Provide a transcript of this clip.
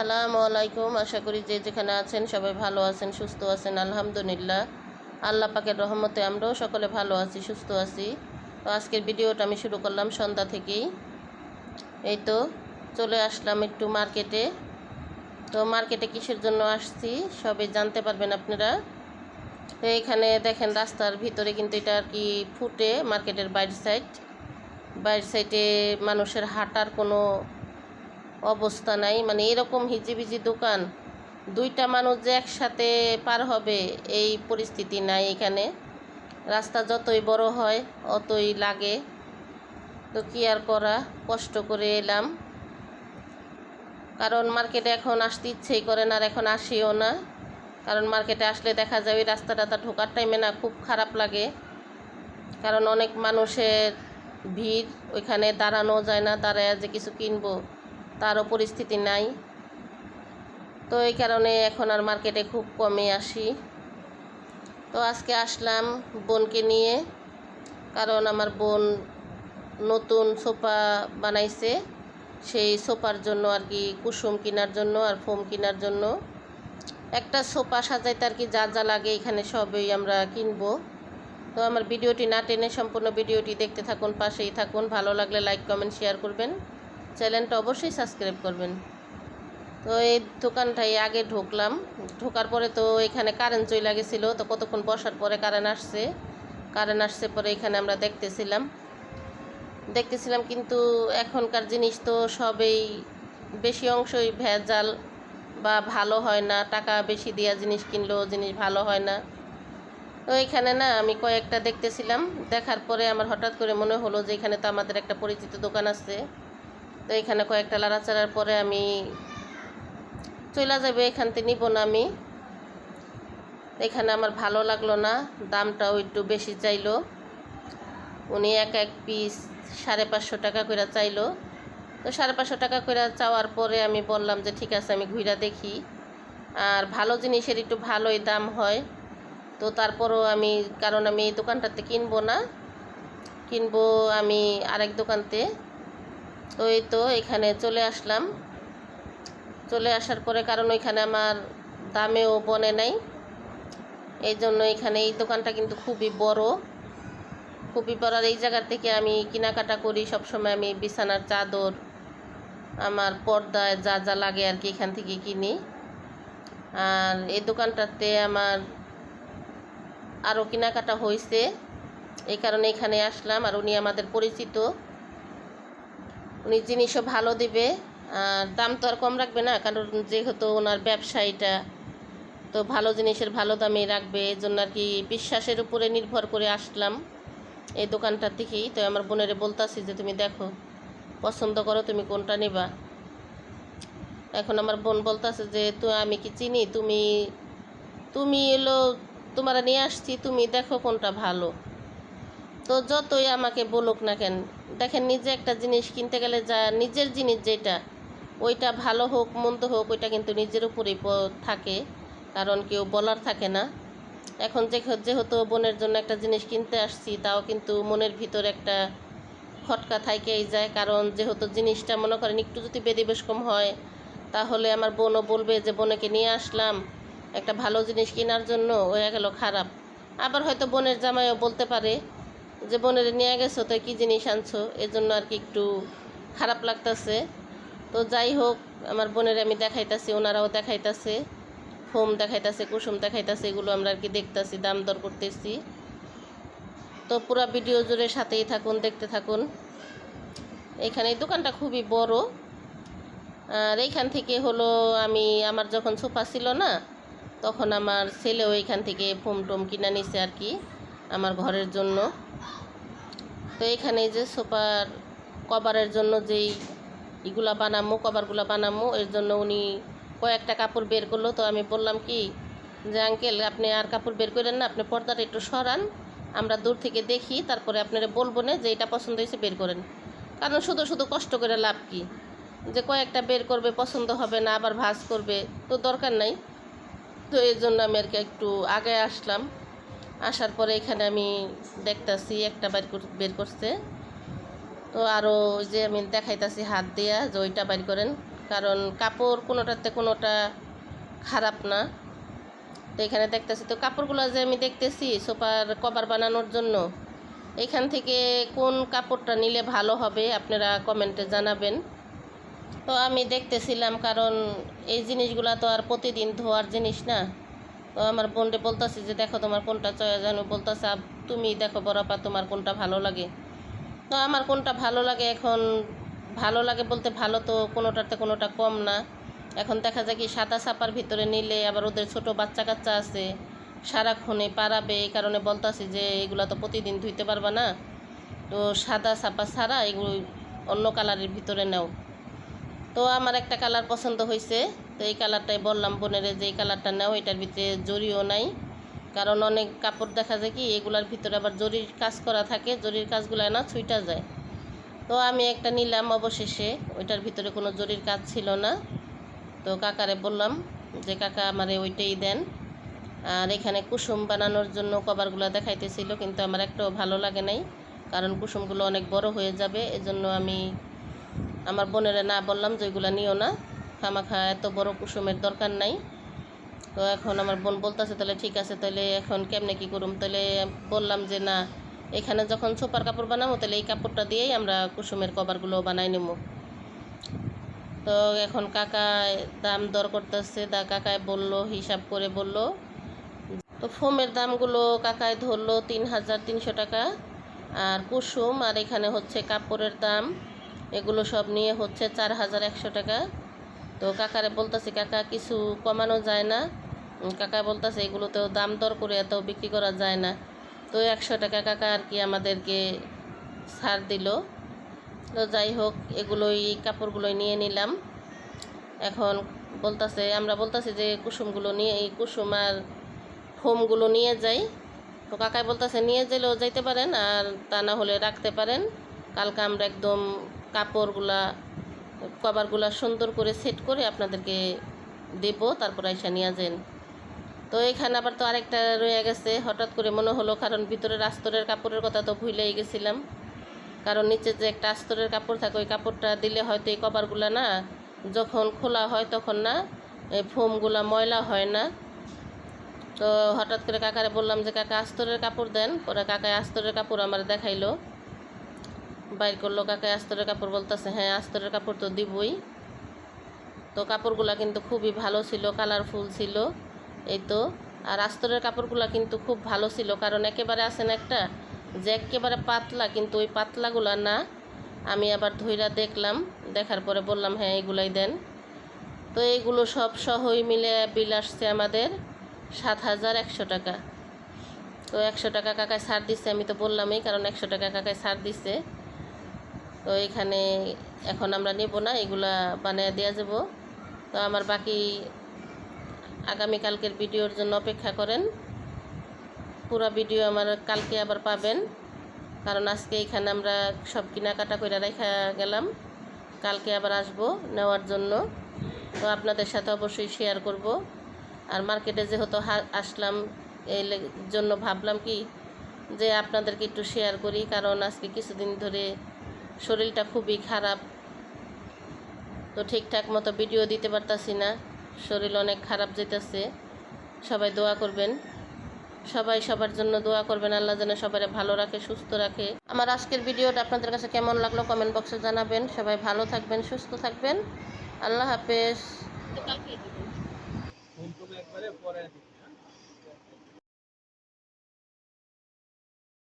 আসসালামু আলাইকুম। আশা করি যে যেখানে আছেন সবাই ভালো আছেন, সুস্থ আছেন, আলহামদুলিল্লাহ। আল্লাহ পাকের রহমতে আমরাও সকলে ভালো আছি, সুস্থ আছি। তো আজকের ভিডিওটা আমি শুরু করলাম সন্ধ্যা থেকেই। এই তো, চলে আসলাম একটু মার্কেটে তো মার্কেটে কিসের জন্য আসছি, সবই জানতে পারবেন আপনারা। তো এখানে দেখেন রাস্তার ভিতরে কিন্তু এটা আর কি ফুটে মার্কেটের বাইরের সাইড বাইরের সাইডে মানুষের হাঁটার কোনো অবস্থা নাই। মানে এরকম হিজিবিজি দোকান, দুইটা মানুষ যে একসাথে পার হবে, এই পরিস্থিতি নাই এখানে। রাস্তা যতই বড় হয়, অতই লাগে। তো কি আর করা, কষ্ট করে এলাম। কারণ মার্কেটে এখন আসতে ইচ্ছেই করে না আর এখন আসিও না। কারণ মার্কেটে আসলে দেখা যায় ওই রাস্তাটা ঢোকার টাইমে না খুব খারাপ লাগে। কারণ অনেক মানুষের ভিড়, ওইখানে দাঁড়ানো যায় না, দাঁড়ায় যে কিছু কিনবো। তারও পরিস্থিতি নাই। তো এই কারণে এখন আর মার্কেটে খুব কমে আসি। তো আজকে আসলাম বোনকে নিয়ে, কারণ আমার বোন নতুন সোফা বানাইছে। সেই সোফার জন্য আর কি, কুসুম কেনার জন্য আর ফোম কেনার জন্য। একটা সোফা সাজাইতে আর কি যা যা লাগে এখানে সবই আমরা কিনবো। তো আমার ভিডিওটি না টেনে সম্পূর্ণ ভিডিওটি দেখতে থাকুন, পাশেই থাকুন। ভালো লাগলে লাইক কমেন্ট শেয়ার করবেন। চ্যানেলটা অবশ্যই সাবস্ক্রাইব করবেন। তো এই দোকানটাই আগে ঢুকলাম। ঢোকার পরে তো এখানে কারেন্ট চলে গেছিল, তো কতক্ষণ বসার পরে কারেন্ট আসছে। কারেন্ট আসছে পরে এখানে আমরা দেখতেছিলাম। দেখতেছিলাম কিন্তু এখনকার জিনিস তো সবেই বেশি অংশই ভেজাল বা ভালো হয় না। টাকা বেশি দেওয়া জিনিস কিনলেও জিনিস ভালো হয় না। তো এখানে না আমি কয়েকটা দেখতেছিলাম। দেখার পরে আমার হঠাৎ করে মনে হলো যে এখানে তো আমাদের একটা পরিচিত দোকান আছে। তো এখানে কয়েকটা লাড়াচাড়ার পরে আমি চলে যাবে এখান থেকে নিব না আমি। এখানে আমার ভালো লাগল না, দামটাও একটু বেশি চাইলো। উনি এক এক পিস সাড়ে পাঁচশো টাকা করে চাইলো। তো সাড়ে পাঁচশো টাকা করে চাওয়ার পরে আমি বললাম যে, ঠিক আছে, আমি ঘুরা দেখি। আর ভালো জিনিসের একটু ভালোই দাম হয়। তো তারপরও আমি, কারণ আমি এই দোকানটাতে কিনবো না, কিনবো আমি আরেক দোকানতে। তো এই তো এখানে চলে আসলাম। চলে আসার পরে কারণ ওইখানে আমার দামেও বনে নাই। এই জন্য এখানে এই দোকানটা কিন্তু খুবই বড়। খুবই বড়। আর এই জায়গার থেকে আমি কেনাকাটা করি সবসময় আমি বিছানার চাদর, আমার পর্দায় যা যা লাগে আর কি এখান থেকে কিনি। আর এই দোকানটাতে আমার আরও কেনাকাটা হয়েছে এই কারণে এখানে আসলাম আর উনি আমাদের পরিচিত। উনি জিনিসও ভালো দিবে, আর দাম তো আর কম রাখবে না, কারণ যেহেতু ওনার ব্যবসায়ীটা, তো ভালো জিনিসের ভালো দামে রাখবে এই জন্য আর কি বিশ্বাসের উপরে নির্ভর করে আসলাম এই দোকানটার থেকেই। তো আমার বোনেরে বলতাছি যে, তুমি দেখো, পছন্দ করো, তুমি কোনটা নেবা? এখন আমার বোন বলতাছে যে, তো আমি কি চিনি? তুমি তুমি এলো, তোমারা নিয়ে আসছি, তুমি দেখো কোনটা ভালো। তো যতই আমাকে বলুক না কেন, দেখেন নিজে একটা জিনিস কিনতে গেলে যা নিজের জিনিস যেটা, ওইটা ভালো হোক, মন্দ হোক, ওইটা কিন্তু নিজের উপরেই থাকে। কারণ কেউ বলার থাকে না। এখন যে, যেহেতু বোনের জন্য একটা জিনিস কিনতে আসছি, তাও কিন্তু মনের ভিতর একটা খটকা থাইকেই যায়। কারণ যেহেতু জিনিসটা মনে করেন একটু যদি বেদি বেশ কম হয়, তাহলে আমার বোনও বলবে যে, বোনকে নিয়ে আসলাম একটা ভালো জিনিস কেনার জন্য, হয়ে গেল খারাপ। আবার হয়তো বোনের জামাইও বলতে পারে যে বোনের নিয়ে গেছো, তো কী জিনিস আনছো? এর জন্য আর কি একটু খারাপ লাগতেছে। তো যাই হোক, আমার বোনের আমি দেখাইতাছি, ওনারাও দেখাইতাছে, ফোম দেখাইতাছে, কুসুম দেখাইতাছে, এগুলো আমরা আর কি দেখতাছি, দাম দর করতেছি। তো পুরো ভিডিও জুড়ে সাথেই থাকুন, দেখতে থাকুন। এখানে দোকানটা খুবই বড়। আর এইখান থেকে হলো আমি, আমার যখন সোফা ছিল না, তখন আমার ছেলেও এইখান থেকে ফোম টোম কিনে নিছে আর কি, আমার ঘরের জন্য। তো এখানে যে সোফার কভারের জন্য যেই এগুলা বানামো, কভারগুলো বানামো, এর জন্য উনি কয়েকটা কাপড় বের করল। তো আমি বললাম কি, যে আঙ্কেল, আপনি আর কাপড় বের করেন না, আপনি পর্দাটা একটু সরান, আমরা দূর থেকে দেখি, তারপরে আপনারা বলব না যে এটা পছন্দ হয়েছে, বের করেন। কারণ শুধু শুধু কষ্ট করে লাভ কি? যে কয়েকটা বের করবে, পছন্দ হবে না, আবার ভাজ করবে, তো দরকার নাই। তো এই জন্য আমি আর কি একটু আগে আসলাম। আসার পরে এখানে আমি দেখতাছি, একটা কর- বের করছে। তো আরও যে আমি দেখাইতাছি হাত দিয়া যে ওইটা বাইর করেন, কারণ কাপড় কোনোটাতে কোনোটা খারাপ না। তো এখানে দেখতেছি, তো কাপড়গুলো যে আমি দেখতেছি সোফার কভার বানানোর জন্য, এখান থেকে কোন কাপড়টা নিলে ভালো হবে আপনারা কমেন্টে জানাবেন। তো আমি দেখতেছিলাম, কারণ এই জিনিসগুলো তো আর প্রতিদিন ধোয়ার জিনিস না। তো আমার বোনরে বলতেছি যে দেখো তোমার কোনটা চয়েস আমি বলতেছে "আপ, তুমি দেখো বড়পা তোমার কোনটা ভালো লাগে? তো আমার কোনটা ভালো লাগে এখন ভালো লাগে বলতে ভালো তো কোনোটাতে কোনোটা কম না। এখন দেখা যায় কি সাদা ছাপার ভিতরে নিলে আবার ওদের ছোট বাচ্চা কাচ্চা আছে সারাক্ষণে পারাবে। এই কারণে বলতাছি যে এগুলো তো প্রতিদিন ধুইতে পারবা না। তো সাদা ছাপা ছাড়া এগুলো অন্য কালারের ভিতরে নাও। তো আমার একটা কালার পছন্দ হয়েছে তো এই কালারটাই বললাম বোনের যে এই কালারটা নাও, এটার ভিতরে জরিও নাই। কারণ অনেক কাপড় দেখা যায় কি, এগুলার ভিতরে আবার জরির কাজ করা থাকে, জরির কাজগুলো না ছুইটা যায়। তো আমি একটা নিলাম অবশেষে, ওইটার ভিতরে কোনো জরির কাজ ছিল না। তো কাকারে বললাম যে, কাকা আমারে ওইটাই দেন। আর এখানে কুসুম বানানোর জন্য কভারগুলো দেখাইতেছিল, কিন্তু আমার একটাও ভালো লাগে নাই, কারণ কুসুমগুলো অনেক বড় হয়ে যাবে। এজন্য আমি আমার বোনেরা না বললাম যে ওইগুলো নিও না। খামাখা এত বড় কুসুমের দরকার নাই। তো এখন আমার বোন বলতেছে, তাহলে ঠিক আছে, তাহলে এখন কেমনে কি করুম? তাহলে বললাম যে, না, এখানে যখন সোপার কাপড় বানাবো, তাহলে এই কাপড়টা দিয়েই আমরা কুসুমের কভারগুলো বানাই নেব। তো এখন কাকায় দাম দর করতেছে, দা কাকায় বলল, হিসাব করে বলল। তো ফোমের দামগুলো কাকায় ধরলো তিন হাজার তিনশো টাকা। আর কুসুম, আর এখানে হচ্ছে কাপড়ের দাম, এগুলো সব নিয়ে হচ্ছে চার হাজার একশো টাকা। তো কাকারে বলতেছি, কাকা, কিছু কমানো যায় না? কাকা বলতেছে, এগুলোতেও দাম দর করে এত বিক্রি করা যায় না। তো একশো টাকা কাকা আর কি আমাদেরকে ছাড় দিল। তো যাই হোক, এগুলোই কাপড়গুলোই নিয়ে নিলাম। এখন বলতাছে, আমরা বলতাছি যে কুসুমগুলো নিয়ে, এই কুসুম আর ফোমগুলো নিয়ে যাই। তো কাকাই বলতেছে, নিয়ে গেলেও যাইতে পারেন আর তা না হলে রাখতে পারেন। কালকে আমরা একদম কাপড়গুলা কভারগুলা সুন্দর করে সেট করে আপনাদেরকে দেবো, তারপর আইসা নিয়ে যান। তো এখানে আবার তো আরেকটা রয়ে গেছে, হঠাৎ করে মনে হলো কারণ ভিতরের আস্তরের কাপড়ের কথা তো ভুলেই গেছিলাম। কারণ নিচে যে একটা আস্তরের কাপড় থাকে, ওই কাপড়টা দিলে হয়তো এই কভারগুলো না যখন খোলা হয় তখন না এই ফোমগুলা ময়লা হয় না। তো হঠাৎ করে কাকারে বললাম যে, কাকা আস্তরের কাপড় দেন। পরে কাকায় আস্তরের কাপড় আমার দেখাইলো। বাইর করল কাকায় আস্তরের কাপড় বলতেছে হ্যাঁ আস্তরের কাপড় তো দিবই। তো কাপড়গুলা কিন্তু খুবই ভালো ছিল কালারফুল ছিল, এই তো। আর আস্তরের কাপড়গুলা কিন্তু খুব ভালো ছিল, কারণ একেবারে আছে না একটা যে একেবারে পাতলা, কিন্তু ওই পাতলাগুলা না, আমি আবার ধইরা দেখলাম, দেখার পরে বললাম হ্যাঁ এগুলাই দেন। তো এইগুলো সব সহই মিলে বিল আসছে আমাদের সাত হাজার একশো টাকা। তো একশো টাকা কাকায় ছাড় দিচ্ছে আমি তো বললামই, কারণ একশো টাকা কাকায় ছাড় দিচ্ছে তো এখানে এখন আমরা নেব না, এগুলা বানিয়ে দেওয়া যাব। তো আমার বাকি আগামীকালকের ভিডিওর জন্য অপেক্ষা করেন। পুরো ভিডিও আমার কালকে আবার পাবেন, কারণ আজকে এখানে আমরা সব কেনাকাটা করে রেখা গেলাম। কালকে আবার আসব নেওয়ার জন্য। তো আপনাদের সাথে অবশ্যই শেয়ার করব। আর মার্কেটে যেহেতু আসলাম, এই জন্য ভাবলাম কি যে আপনাদেরকে একটু শেয়ার করি, কারণ আজকে কিছুদিন ধরে শরীরটা খুবই খারাপ। তো ঠিকঠাক মতো ভিডিও দিতে পারতাছি না। শরীর অনেক খারাপ যেতেছে সবাই দোয়া করবেন। সবাই সবার জন্য দোয়া করবেন। আল্লাহ যেন সবাই ভালো রাখে সুস্থ রাখে। আমার আজকের ভিডিওটা আপনাদের কাছে কেমন লাগল কমেন্ট বক্সে জানাবেন। সবাই ভালো থাকবেন সুস্থ থাকবেন। আল্লাহ হাফেজ।